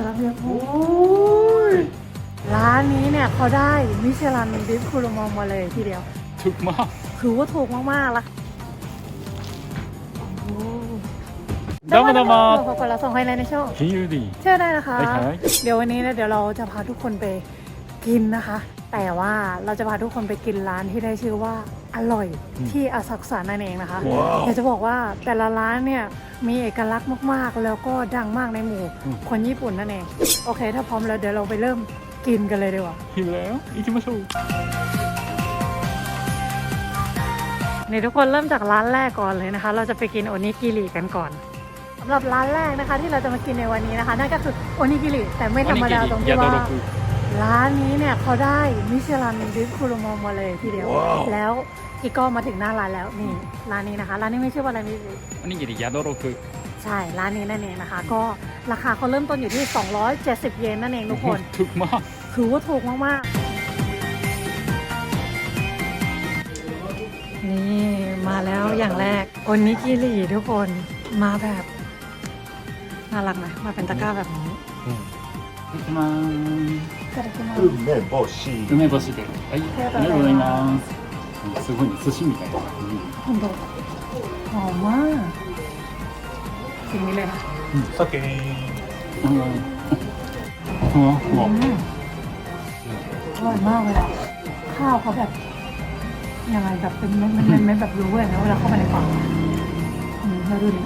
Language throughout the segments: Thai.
สลับเรียบโอ้ยร้านนี้เนี่ยเขาได้มิชลันดิฟคูโรมองมาเลยทีเดียว ถูกมาก คือว่าถูกมากๆละโอ้ どうもどうも ขอบคุณเราส่งให้เลยในช่อง 金融ดี เชื่อได้นะคะ ได้ครับ เดี๋ยววันนี้เนี่ยเดี๋ยวเราจะพาทุกคนไปกินนะคะ แต่ว่าเราจะพาทุกคนไปกินร้านที่ได้ชื่อว่า อร่อยที่อสักสารนั่นเองนะคะอยากจะบอกว่าแต่ละร้านเนี่ยมีเอกลักษณ์มากๆ แล้วก็ดังมากในหมู่คนญี่ปุ่นนั่นเอง โอเค ถ้าพร้อมแล้วเดี๋ยวเราไปเริ่มกินกันเลยดีกว่าหินแล้วอิจิมาชูนี่ทุกคนเริ่มจากร้านแรกก่อนเลยนะคะ เราจะไปกินโอนิกิริกันก่อนสำหรับร้านแรกนะคะ ที่เราจะมากินในวันนี้นะคะ นั่นก็คือโอนิกิริแต่ไม่ธรรมดาตรงที่ว่า ร้านนี้เนี่ยเขาได้มิชลันดิสคูลมอมมาเลยทีเดียว แล้วอีกก็มาถึงหน้าร้านแล้วนี่ร้านนี้นะคะ ร้านนี้ไม่ใช่อว่าร้านนี้อันนี้กิริยาโดโรคือใช่ร้านนี้นั่นเองนะคะ ก็ราคาเขาเริ่มต้นอยู่ที่ 270 เยนนั่นเองทุกคนถูกมากถือว่าถูกมากๆนี่มาแล้วอย่างแรกโนนิกิริทุกคนมาแบบน่ารักไหมมาเป็นตะกร้าแบบนี้มา ただきます梅干しす梅干しではいありがとうございますすごいね寿司みたいな、うん คุณโดหอมมากสิ่งนี้เลยนะ 酒あのふわふわ อืมอร่อยมากเลยอะข้าวเขาแบบยังไงแบบเป็นเม็ดเม็ดเม็ดแบบรู้เลยนะเวลาเข้าไปในปากอืมแล้วดูดิ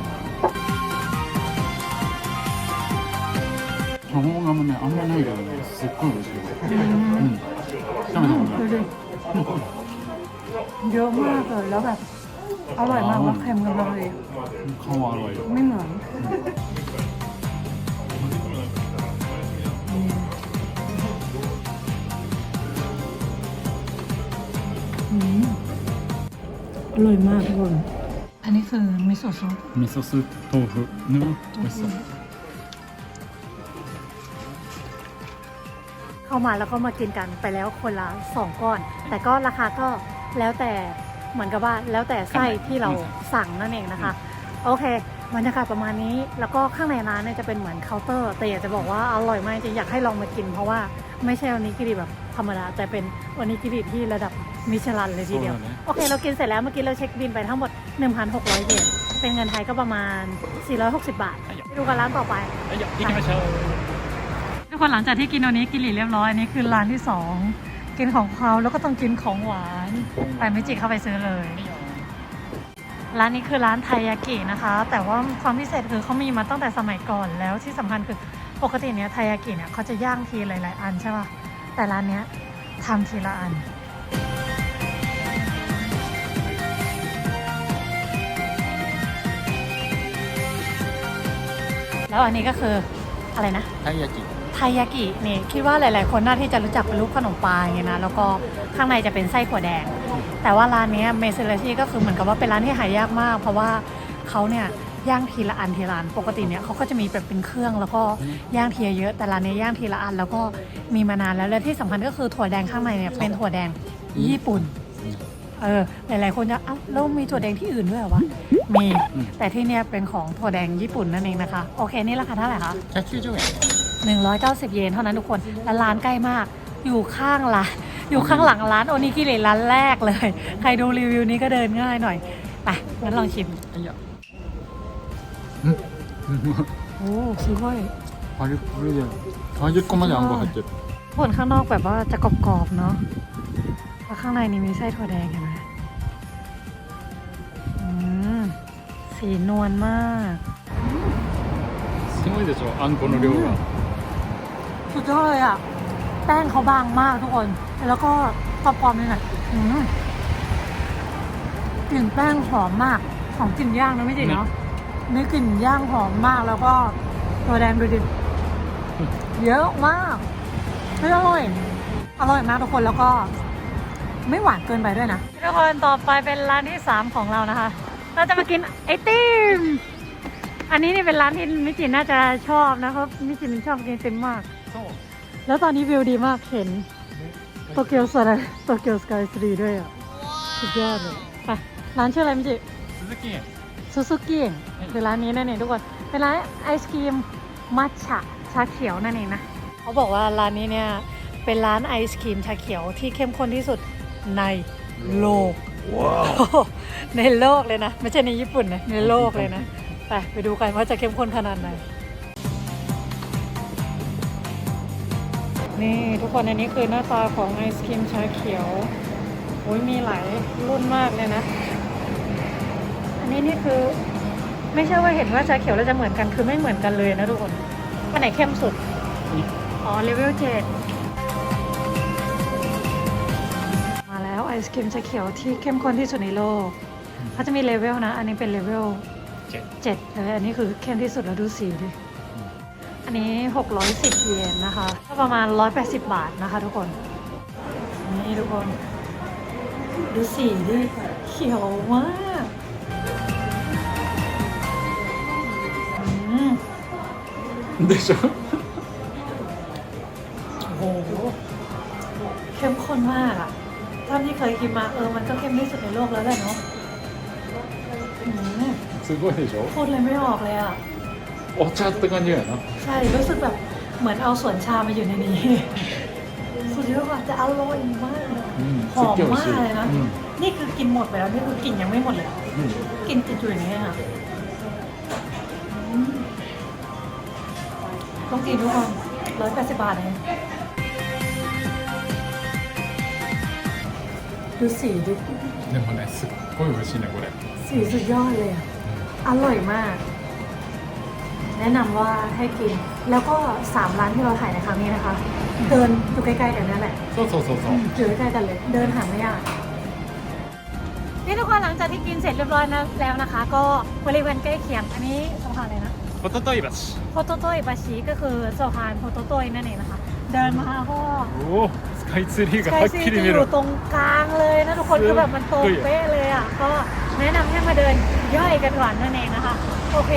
卵がねあんまないけどね すっごい美味しいこれうん食べたことな ดู い ดิเยอะมากเลยแล้วแบบ อร่อยมากแล้วเค็มกันเลย 皮あるわよ ไม่เหมือนอืมอืมอร่อยมากทุกคน อันนี้คือมิโซะซุป 味噌スープ豆腐ね美味しそう เอามาแล้วก็มากินกันไปแล้วคนละสองก้อน แต่ก็ราคาก็แล้วแต่เหมือนกับว่าแล้วแต่ไส้ที่เราสั่งนั่นเองนะคะ โอเคบรรยากาศประมาณนี้แล้วก็ข้างในร้านเนี่ยจะเป็นเหมือนเคาน์เตอร์ แต่อยากจะบอกว่าอร่อยมากจริงอยากให้ลองมากิน เพราะว่าไม่ใช่วันนี้กิริแบบธรรมดาแต่เป็นวันนี้กิริที่ระดับมิชลันเลยทีเดียว โอเค เรากินเสร็จแล้วเมื่อกี้เราเช็คบินไปทั้งหมด 1,600 เยนเป็นเงินไทยก็ประมาณ 460 บาทไปดูกันร้านต่อไปไปกันเช ทุกคนหลังจากที่กินโอนี้กินหลีเรียบร้อยอันนี้คือร้านที่สองกินของเขาแล้วก็ต้องกินของหวานแต่ไม่จิเข้าไปซื้อเลย ร้านนี้คือร้านไทยากินะคะ แต่ว่าความพิเศษคือเขามีมาตั้งแต่สมัยก่อนแล้วที่สำคัญคือปกติเนี้ยไทยากิเนี่ยเขาจะย่างทีหลาย ๆ อันใช่ป่ะแต่ร้านเนี้ยทำทีละอันแล้วอันนี้ก็คืออะไรนะไทยากิ ไทยากินี่คิดว่าหลาย ๆ คนน่าที่จะรู้จักเป็นรูปขนมปังอย่างเงี้ยนะแล้วก็ข้างในจะเป็นไส้ถั่วแดง แต่ว่าร้านเนี้เมเซเลชีก็คือเหมือนกับว่าเป็นร้านที่หายากมาก เพราะว่าเขาเนี่ยย่างทีละอันทีละอันปกติเนี่ยเขาก็จะมีแบบเป็นเครื่องแล้วก็ย่างทีละเยอะ แต่ร้านนี้ย่างทีละอันแล้วก็มีมานานแล้วและที่สำคัญก็คือถั่วแดงข้างในเนี่ยเป็นถั่วแดงญี่ปุ่นเออหลายๆคนจะเอ้าแล้วมีถั่วแดงที่อื่นด้วยเหรอวะมีแต่ที่เนี่ยเป็นของถั่วแดงญี่ปุ่นนั่นเองนะคะ โอเคนี่ราคาเท่าไหร่คะ190円190 เยนเท่านั้นทุกคน และร้านใกล้มาก อยู่ข้างร้าน อยู่ข้างหลังร้านโอนิกิริร้านแรกเลย ใครดูรีวิวนี้ก็เดินง่ายหน่อย ไป งั้นลองชิม はいやうんうまい โอ้すごい パリパリで30個まであんこ入ってる ผลข้างนอกแบบว่าจะกรอบๆเนาะแล้วข้างในนี่มีไส้ถั่วแดงเห็นไหมอืม สีนวลมาก すごいでしょあんこの量が สุดยอดเลยอะ แป้งเขาบางมากทุกคน แล้วก็กรอบๆเลยหน่อยอืมกลิ่นแป้งหอมมากของกลิ่นย่างนะไม่จริงเนาะนี่กลิ่นย่างหอมมากแล้วก็ตัวแดงดูดิเยอะมากไม่อร่อย อร่อยมากทุกคนแล้วก็ไม่หวานเกินไปด้วยนะทุกคนต่อไปเป็นร้านที่สามของเรานะคะ เราจะมากินไอติม อันนี้นี่เป็นร้านที่มิจิน่าจะชอบนะครับมิจินชอบกินไอติมมากそう แล้วตอนนี้วิวดีมากเห็นโตเกียวสกายโตเกียวสกายทรีด้วยอะสุดยอดเลยไปร้านชื่ออะไรมิจิซูซูกิซูซูกิคือร้านนี้นั่นเองทุกคนเป็นร้านไอศครีมมัทฉะชาเขียวนั่นเองนะเขาบอกว่าร้านนี้เนี่ยเป็นร้านไอศครีมชาเขียวที่เข้มข้นที่สุดในโลก ในโลกเลยนะ ไม่ใช่ในญี่ปุ่นนะในโลกเลยนะไปไปดูกันว่าจะเข้มข้นขนาดไหน นี่ทุกคนอันนี้คือหน้าตาของไอศครีมชาเขียวโอ้ยมีหลายรุ่นมากเลยนะ อันนี้นี่คือไม่ใช่ว่าเห็นว่าชาเขียวแล้วจะเหมือนกันคือไม่เหมือนกันเลยนะทุกคนอันไหนเข้มสุด อ๋อเลเวลเจ็ดมาแล้วไอศครีมชาเขียวที่เข้มข้นที่สุดในโลกเขาจะมีเลเวลนะ อันนี้เป็นเลเวลเจ็ดเจ็ดเลยอันนี้คือเข้มที่สุดแล้วดูสีดิ อันนี้ 610 เยนนะคะ ก็ประมาณ 180 บาทนะคะทุกคน นี่ทุกคน ดูสีดิเขียวมากอืม でしょ โอ้โห เข้มข้นมากอะเท่าที่เคยกินมาเออ มันก็เข้มที่สุดในโลกแล้วแหละเนาะอืม すごいでしょ พูดเลยไม่ออกเลยอะ โอ้ชาเป็นกันเยอะเนาะใช่รู้สึกแบบเหมือนเอาสวนชามาอยู่ในนี้สุดยอดว่าจะอร่อยมากหอมมากเลยนะนี่คือกินหมดไปแล้วนี่คือกลิ่นยังไม่หมดเลยกินติดอยู่อย่างนี้ค่ะต้องกินทุกคนร้อยแปดสิบบาทเองดูสีดูเนี่ยมันไอ้สุดก็อยู่ในชิ้นนะกูเลยสีสุดยอดเลยอะอร่อยมาก แนะนำว่าให้กิน แล้วก็สามร้านที่เราถ่ายในครั้งนี้นะคะ เดินอยู่ใกล้ๆกันนั่นแหละ そうそうそうそう อยู่ใกล้ๆกันเลย เดินหาไม่ยาก นี่ทุกคนหลังจากที่กินเสร็จเรียบร้อยนะแล้วนะคะ ก็บริเวณใกล้เคียง อันนี้สะพานอะไรนะ ホタテイバチ โพโตโตอิบาชิก็คือสะพานโพโตโตยนั่นเองนะคะ เดินมาก็ おおスカイツリー ส が กา はい っ ซี きり จะ 見 อ える ยู่ตรงกลางเลยนะทุกคนคือแบบมันตรงเป๊ะเลยอ่ะ ก็ แนะนำให้มาเดินย่อยกันก่อนนั่นเองนะคะ โอเค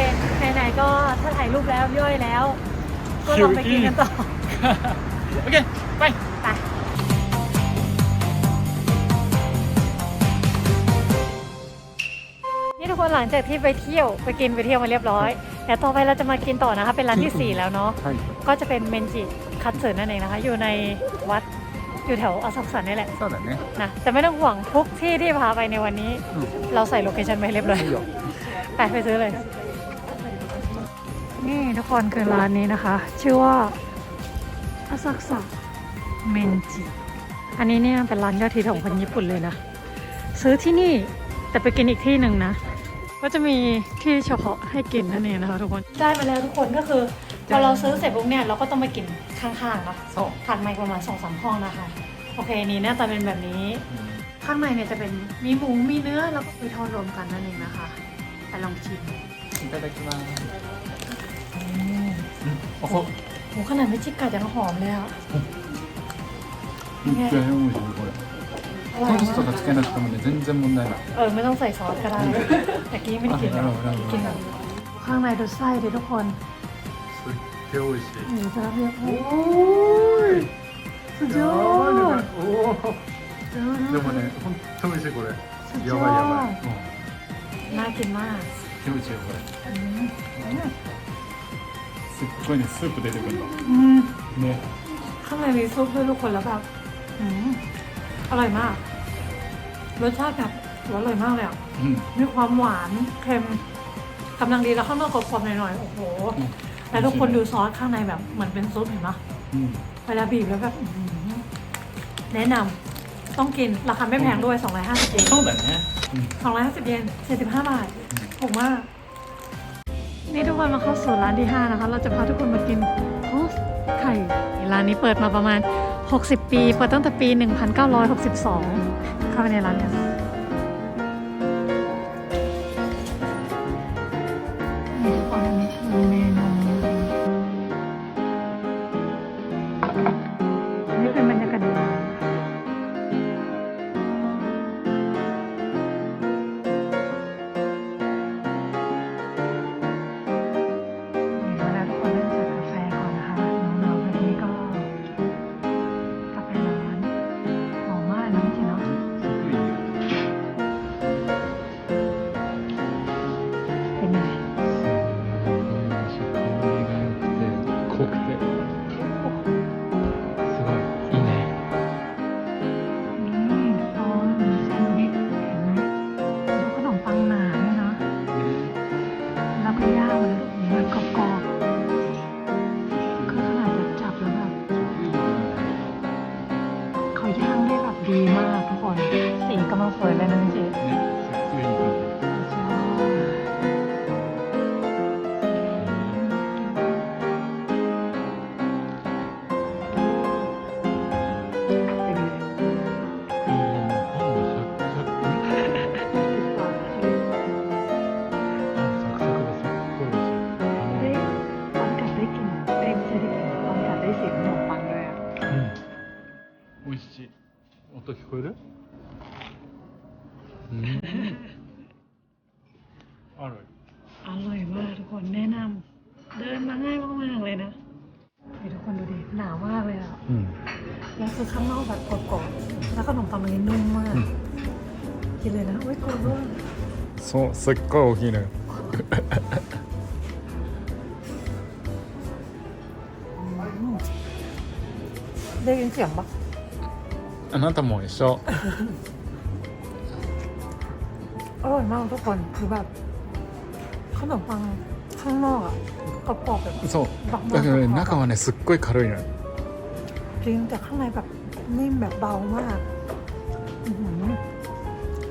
ไหนๆก็ถ้าถ่ายรูปแล้วย่อยแล้ว ก็ลองไปกินกันต่อ โอเค ไป ไป นี่ทุกคนหลังจากที่ไปเที่ยวไปกินไปเที่ยวมาเรียบร้อย แต่ต่อไปเราจะมากินต่อนะคะ เป็นร้านที่ 4 แล้วเนาะก็จะเป็นเมนจิคัตเซอร์นั่นเองนะคะ อยู่ในวัด อยู่แถวอสักสันนี่แหละ そうだね นะแต่ไม่ต้องห่วงทุกที่ที่พาไปในวันนี้ うん เราใส่โลเคชันไว้เรียบร้อย いいよ ไปไปซื้อเลย นี่ทุกคนคือร้านนี้นะคะ ชื่อว่าอาซัก a ะเมนจิอันนี้เนี่ยเป็นร้านยอดฮิตของคนญี่ปุ่นเลยนะ ซื้อที่นี่แต่ไปกินอีกที่หนึ่งนะ ก็จะมีที่เฉพาะให้กินนั่นเองนะคะทุกคน ได้มาแล้วทุกคนก็คือ พอเราซื้อเสร็จปุ๊บเนี่ยเราก็ต้องไปกินข้างๆเนาะ そう ถัดมาอีกประมาณสองสามห้องนะคะ โอเคนี่หน้าตาเป็นแบบนี้ ข้างในเนี่ยจะเป็นมีหมูมีเนื้อแล้วก็ไปทอดรวมกันนั่นเองนะคะไปลองชิม いただきますおお โหขนาดไม่ชิกกัดยังหอมเลยอ่ะ めっちゃ美味しいこれ อร่อ ソ ย ースと มา か ก つけなくてもね全然問題ない เออไม่ต้องใส่ซอสก็ได้แต่กี้ไม่ได้กิน あなるほどなるほど กินแบบข้างในดูไส้ดิทุกคน すっげえ美味しい หมูจะรับเรียบโอ้ おーい สุดย や อ ばいねด これおおでもね本当美味しいこれสุดยอ やばいやばด いうん น่ากินมาก 気持ちいいよこれ อืมอืม すっごいねスープ出てくるの อืม ね ข้างในมีซุปด้วยทุกคนแล้วแบบอืมอร่อยมาก รสชาติแบบอร่อยมากเลยอ่ะ うん มีความหวานเค็มกำลังดีแล้วข้างนอกกรอบๆหน่อยๆ โอ้โห แล้วทุกคนดูซอสข้างในแบบเหมือนเป็นซุปเห็นปะ うん เวลาบีบแล้วแบบอื้อหือแนะนำต้องกินราคาไม่แพงด้วย 250 เยน そうだねうん 250 เยน 75 บาท ถูกมาก นี่ทุกคนมาเข้าสู่ร้านที่ 5 นะคะ เราจะพาทุกคนมากินโทสต์ไข่ ร้านนี้เปิดมาประมาณ 60 ปี เปิดตั้งแต่ปี 1962 เข้าไปในร้านกันนี่ทุกคนอันนี้ แล้วคือข้างนอกแบบกรอบๆแล้วขนมปังมันนี่นุ่มมาก うん กินเลยนะอุ้ยกรอบด้วย そうすっごい大きいのよ ได้ยินเสียงปะ あなたも一緒 อร่อยมากทุกคนคือแบบขนมปังข้างนอกอ่ะกรอบๆแบบ そうだけどね中はねすっごい軽いのよ จริงแต่ข้างในแบบนิ่มแบบเบามากอื้อหือ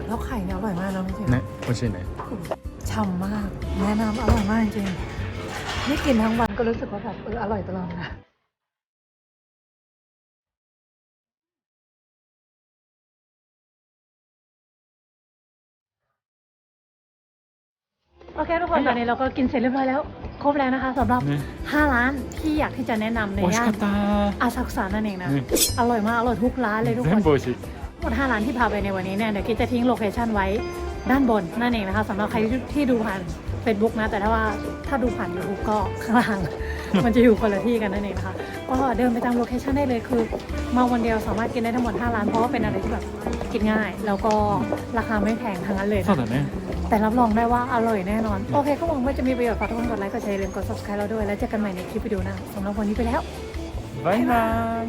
แล้วไข่เนี่ยอร่อยมากนะจริงๆ ね美味しいね ฉ่ำมากแนะนำอร่อยมากจริงนี่กินทั้งวันก็รู้สึกว่าแบบเอออร่อยตลอดนะ โอเคทุกคนตอนนี้เราก็กินเสร็จเรียบร้อยแล้ว ครบแล้วนะคะสำหรับ ね 5 ร้านที่อยากที่จะแนะนำใน 美味し ย่า か น った อาซักสานั่นเองนะ ね อร่อยมาก อร่อยทุกร้านเลยทุกคน 全部美味しい หมด 5 ร้านที่พาไปในวันนี้เนี่ยเดี๋ยวกิ๊กจะทิ้งโลเคชันไว้ด้านบนนั่นเองนะคะสำหรับใครที่ดูผ่าน Facebook นะ แต่ถ้าว่าถ้าดูผ่าน YouTube ก็ข้างล่าง มันจะอยู่คนละที่กันนั่นเองนะคะ ก็เดินไปตามโลเคชันได้เลยคือ มาวันเดียวสามารถกินได้ทั้งหมด 5 ร้าน เพราะว่าเป็นอะไรที่แบบกินง่าย แล้วก็ราคาไม่แพงทั้งนั้นเลย そう นะ だね แต่รับรองได้ว่าอร่อยแน่นอน โอเคก็หวังว่าจะมีประโยชน์ฝากทุกคนกดไลค์กดแชร์อลมกด subscribe เราด้วย แล้วเจอกันใหม่ในคลิปวิดีโอหน้าสำหรับวันนี้ไปแล้ว บ๊ายบาย